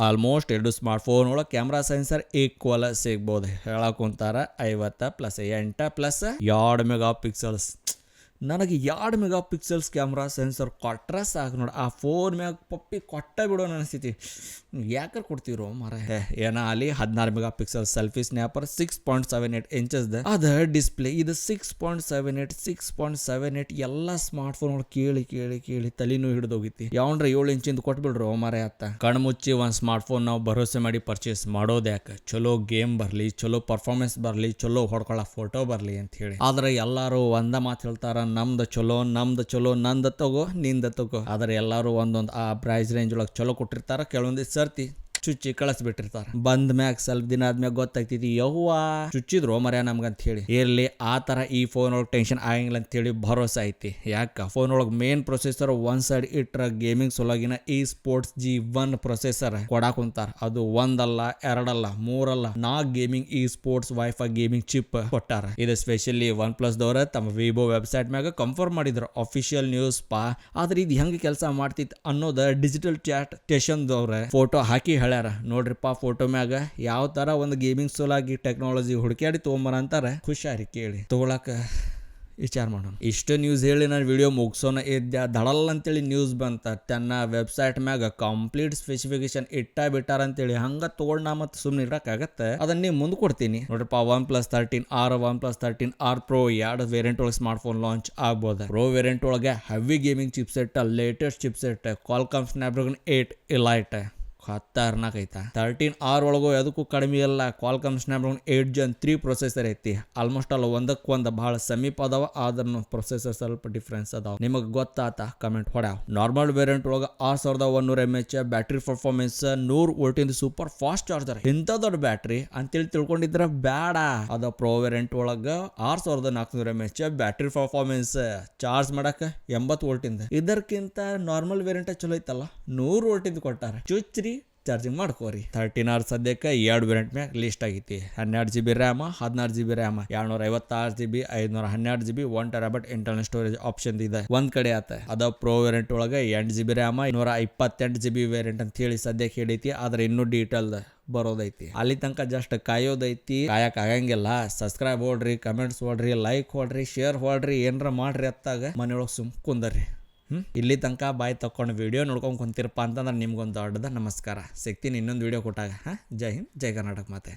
Almost ಎರಡು smart phone ಒಳಗೆ camera sensor equal ಸಿಗ್ಬೋದು. ಹೇಳಕ್ ಕುಂತಾರ ಐವತ್ತ ಪ್ಲಸ್ ಎಂಟ ಪ್ಲಸ್ ಎರಡು ಮೆಗಾ ಪಿಕ್ಸಲ್ಸ್ ನನಗೆ ಎರಡು ಮೆಗಾ ಪಿಕ್ಸೆಲ್ಸ್ ಕ್ಯಾಮ್ರಾ ಸೆನ್ಸರ್ ಕೊಟ್ಟರೆ ಸಾಕು ನೋಡಿ. ಆ ಫೋನ್ ಮ್ಯಾಗ ಪಪ್ಪಿ ಕೊಟ್ಟ ಬಿಡೋಣ ಅನಿಸ್ತೈತಿ. ಯಾಕರ್ ಕೊಡ್ತೀರೋ ಮರ ಏನ ಅಲ್ಲಿ ಹದಿನಾರು mega pixel selfie snapper six point seven eight inches ಅದ ಡಿಸ್ಪ್ಲೇ ಇದು six point seven eight six point seven eight ಎಲ್ಲ ಸ್ಮಾರ್ಟ್ ಫೋನ್ ಕೇಳಿ ಕೇಳಿ ಕೇಳಿ ತಲೆನೂ ಹಿಡಿದೋಗಿತಿ. ಯಾವಂದ್ರೆ ಏಳು ಇಂಚಿಂದ ಕೊಟ್ಬಿಡ್ರು ಮರ ಅತ್ತ? ಕಣ್ಣು ಮುಚ್ಚಿ ಒಂದು ಸ್ಮಾರ್ಟ್ ಫೋನ್ ನಾವು ಭರೋಸೆ ಮಾಡಿ ಪರ್ಚೇಸ್ ಮಾಡೋದು ಯಾಕೆ? ಚಲೋ ಗೇಮ್ ಬರಲಿ ಚಲೋ ಪರ್ಫಾರ್ಮೆನ್ಸ್ ಬರಲಿ ಚಲೋ ಹೊಡ್ಕೊಳ್ಳೋ ಫೋಟೋ ಬರಲಿ ಅಂತ ಹೇಳಿ. ಆದ್ರೆ ಎಲ್ಲರೂ ಒಂದ ಮಾತು ಹೇಳ್ತಾರ ನಮ್ದು ಚಲೋ ನಮ್ದು ಚಲೋ, ನಂದ ತಗೋ, ನಿಂದ ತಗೋ. ಆದರೆ ಎಲ್ಲರೂ ಒಂದೊಂದು ಆ ಪ್ರೈಸ್ ರೇಂಜ್ ಒಳಗೆ ಚಲೋ ಕೊಟ್ಟಿರ್ತಾರೆ. ಕೆಲವೊಂದಿಷ್ಟು ಸರ್ತಿ. ಚುಚ್ಚಿ ಕಳಿಸ್ಬಿಟ್ಟಿರ್ತಾರ. ಬಂದ್ ಮ್ಯಾಗ ಸ್ವಲ್ಪ ದಿನ ಆದ್ಮ್ಯಾಗ ಗೊತ್ತಾಗ್ತೈತಿ ಯವ್ವ ಚುಚ್ಚಿದ್ರು ಮರ್ಯ ನಮ್ಗಂತ ಹೇಳಿ. ಇರ್ಲಿ, ಆ ತರ ಈ ಫೋನ್ ಒಳಗ್ ಟೆನ್ಷನ್ ಆಗಂಗಿಲ್ಲ ಅಂತ ಹೇಳಿ ಭರೋಸಾ ಐತಿ. ಯಾಕ? ಫೋನ್ ಒಳಗ್ ಮೇನ್ ಪ್ರೊಸೆಸರ್ ಒನ್ ಸೈಡ್ ಇಟ್ರ ಗೇಮಿಂಗ್ ಸೊಲಗಿನ ಈ ಸ್ಪೋರ್ಟ್ಸ್ ಜಿ ಒನ್ ಪ್ರೊಸೆಸರ್ ಕೊಡಾಕ್ ಕುಂತಾರ. ಅದು ಒಂದಲ್ಲ, ಎರಡಲ್ಲ, ಮೂರಲ್ಲ ನಾ ಗೇಮಿಂಗ್ ಈ ಸ್ಪೋರ್ಟ್ಸ್ ವೈಫೈ ಗೇಮಿಂಗ್ ಚಿಪ್ ಕೊಟ್ಟಾರ. ಇದು ಸ್ಪೆಷಲಿ ಒನ್ ಪ್ಲಸ್ ದವ್ರ ತಮ್ಮ ವಿವೋ ವೆಬ್ಸೈಟ್ ಮ್ಯಾಗ ಕನ್ಫರ್ಮ್ ಮಾಡಿದ್ರು. ಅಫಿಷಿಯಲ್ ನ್ಯೂಸ್ ಪಾ. ಆದ್ರೆ ಇದು ಹೆಂಗ್ ಕೆಲಸ ಮಾಡ್ತಿತ್ತು ಅನ್ನೋದ ಡಿಜಿಟಲ್ ಚಾಟ್ ಸ್ಟೇಷನ್ ದವ್ರ ಫೋಟೋ ಹಾಕಿ ಹೇಳ್ಯಾರ ನೋಡ್ರಿಪ್ಪ ಫೋಟೋ ಮ್ಯಾಗ ಯಾವ ತರ ಒಂದು ಗೇಮಿಂಗ್ ಸೋಲಾಗಿ ಟೆಕ್ನಾಲಜಿ ಹುಡುಕ್ಯಾಡಿ ತೊಗೊಂಬರ ಅಂತಾರೆ. ಖುಷಿಯಾರಿ ಕೇಳಿ. ತಗೊಳಕ ವಿಚಾರ ಮಾಡೋಣ. ಇಷ್ಟು ನ್ಯೂಸ್ ಹೇಳಿ ನಾನು ವಿಡಿಯೋ ಮುಗಿಸೋಣ ಇದ್ದ ದಡಲ್ ಅಂತೇಳಿ ನ್ಯೂಸ್ ಬಂತ. ತನ್ನ ವೆಬ್ಸೈಟ್ ಮ್ಯಾಗ ಕಂಪ್ಲೀಟ್ ಸ್ಪೆಸಿಫಿಕೇಶನ್ ಇಟ್ಟ ಬಿಟ್ಟಾರ ಅಂತೇಳಿ ಹಂಗ ತಗೊಂಡ್ ನಾ ಮತ್ತೆ ಸುಮ್ಮನೆ ಇರಕ್ಕಾಗತ್ತೆ ಅದನ್ನ ನೀವು ಮುಂದೆ ಕೊಡ್ತೀನಿ. ನೋಡ್ರಪ್ಪ OnePlus thirteen R OnePlus thirteen R pro ಎರಡು ವೇರಿಯಂಟ್ ಒಳಗೆ ಸ್ಮಾರ್ಟ್ ಫೋನ್ ಲಾಂಚ್ ಆಗ್ಬೋದು. ಪ್ರೋ ವೇರಿಯಂಟ್ ಒಳಗೆ heavy gaming chipset latest chipset Qualcomm Snapdragon eight elite ಖತರ್ನಾಕ್ ಐತಾ. ತರ್ಟೀನ್ ಆರ್ ಒಳಗೂ ಅದಕ್ಕೂ ಕಡಿಮೆ ಇಲ್ಲ. Qualcomm Snapdragon eight gen three processor ಐತಿ. ಆಲ್ಮೋಸ್ಟ್ ಅಲ್ಲ ಒಂದಕ್ಕೆ ಒಂದು ಬಹಳ ಸಮೀಪ ಅದಾವ ಆದ್ರೂ ಪ್ರೊಸೆಸರ್ ಸ್ವಲ್ಪ ಡಿಫ್ರೆನ್ಸ್ ಅದಾವ. ನಿಮಗೆ ಗೊತ್ತಾತ ಕಮೆಂಟ್ ಹೊಡ್ಯಾವ. ನಾರ್ಮಲ್ ವೇರಿಯಂಟ್ ಒಳಗೆ ಆರ್ ಸಾವಿರದ ಒಂದೂರ ಎಂ ಎಚ್ ಬ್ಯಾಟ್ರಿ ಪರ್ಫಾರ್ಮೆನ್ಸ್ ನೂರ್ ವೋಲ್ಟಿಂದ ಸೂಪರ್ ಫಾಸ್ಟ್ ಚಾರ್ಜರ್ ಇಂಥ ದೊಡ್ಡ ಬ್ಯಾಟ್ರಿ ಅಂತೇಳಿ ತಿಳ್ಕೊಂಡಿದ್ರ ಬೇಡ ಅದ ಪ್ರೋ ವೇರಿಯಂಟ್ ಒಳಗ ಆರ್ ಸಾವಿರದ ನಾಲ್ಕುನೂರ M H battery performance charge ಮಾಡಕ್ಕೆ ಎಂಬತ್ತು ವೋಲ್ಟಿಂದ. ಇದಕ್ಕಿಂತ ನಾರ್ಮಲ್ ವೇರಿಯಂಟ್ ಚಲೋ ಐತಲ್ಲ, ನೂರು ವೋಲ್ಟಿಂದ ಕೊಟ್ಟಾರ. ಚುಚ್ಚ್ರಿ ಚಾರ್ಜಿಂಗ್ ಮಾಡ್ಕೋರಿ. ತರ್ಟೀನ್ ಅವರ್ ಸದ್ಯಕ್ಕೆ ಎರಡು ವೇರಿಯಂಟ್ ಮ್ಯಾಗ ಲಿಸ್ಟ್ ಆಗೈತಿ. ಹನ್ನೆರಡು ಜಿ ಬಿ ರ್ಯಾಮ್ ಹದಿನಾರು ಜಿ ಬಿ ರ್ಯಾಮ್ ಎರಡ್ನೂರ ಐವತ್ತಾರು ಜಿ ಬಿ ಐದ್ನೂರ ಹನ್ನೆರಡು G B one terabyte internal storage option ಇದೆ. ಒಂದ್ ಕಡೆ ಆತ. ಅದ ಪ್ರೋ ವೇರಿಯಂಟ್ ಒಳಗೆ ಎಂಟು ಜಿ ಬಿ ರ್ಯಾಮ್ ಇನ್ನೂರ ಇಪ್ಪತ್ತೆಂಟು ಜಿ ಬಿ ವೇರಿಯಂಟ್ ಅಂತ ಹೇಳಿ ಸದ್ಯಕ್ಕೆ ಹೇಳೈತಿ ಆದ್ರೆ ಇನ್ನೂ ಡೀಟೇಲ್ ಬರೋದೈತಿ. ಅಲ್ಲಿ ತನಕ ಜಸ್ಟ್ ಕಾಯೋದೈತಿ. ಕಾಯಕ್ ಆಗಂಗಿಲ್ಲ. ಸಬ್ಸ್ಕ್ರೈಬ್ ಹೊಡ್ರಿ ಕಮೆಂಟ್ಸ್ ಹೊಡ್ರಿ ಲೈಕ್ ಹೊಡ್ರಿ ಶೇರ್ ಹೊಡ್ರಿ ಏನಾರ ಮಾಡ್ರಿ ಅತ್ತಾಗ ಮನೆಯೊಳಗೆ ಸುಮ್ ಕುಂದರ್ರಿ. ಇಲ್ಲಿ ತನಕ ಬಾಯ್ ತಕ್ಕೊಂಡು ವಿಡಿಯೋ ನೋಡ್ಕೊಂಡು ಕುಂತಿರಪ್ಪ ಅಂತಂದ್ರೆ ನಿಮ್ಗೊಂದು ದೊಡ್ಡದ ನಮಸ್ಕಾರ. ಸಿಗ್ತೀನಿ ಇನ್ನೊಂದು ವಿಡಿಯೋ ಕೊಟ್ಟಾಗ, ಹಾಂ? ಜೈ ಹಿಂದ್, ಜೈ ಕರ್ನಾಟಕ ಮಾತೆ.